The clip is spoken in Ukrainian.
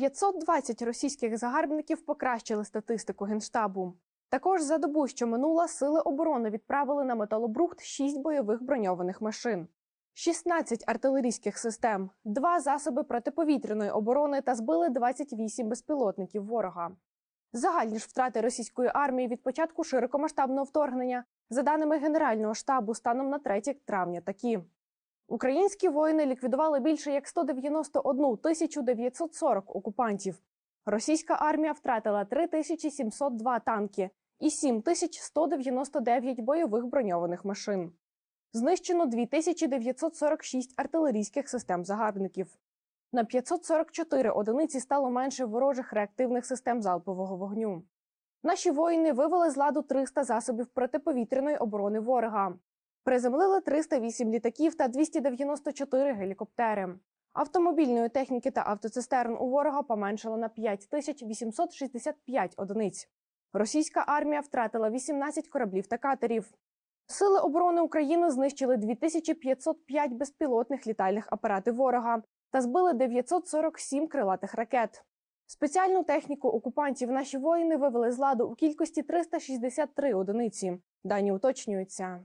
520 російських загарбників покращили статистику генштабу. Також за добу, що минула, сили оборони відправили на металобрухт 6 бойових броньованих машин, 16 артилерійських систем, 2 засоби протиповітряної оборони та збили 28 безпілотників ворога. Загальні ж втрати російської армії від початку широкомасштабного вторгнення, за даними Генерального штабу, станом на 3 травня такі. Українські воїни ліквідували більше як 191 тисячу 940 окупантів. Російська армія втратила 3702 танки і 7199 бойових броньованих машин. Знищено 2946 артилерійських систем загарбників. На 544 одиниці стало менше ворожих реактивних систем залпового вогню. Наші воїни вивели з ладу 300 засобів протиповітряної оборони ворога. Приземлили 308 літаків та 294 гелікоптери. Автомобільної техніки та автоцистерн у ворога поменшало на 5865 одиниць. Російська армія втратила 18 кораблів та катерів. Сили оборони України знищили 2505 безпілотних літальних апаратів ворога та збили 947 крилатих ракет. Спеціальну техніку окупантів наші воїни вивели з ладу у кількості 363 одиниці. Дані уточнюються.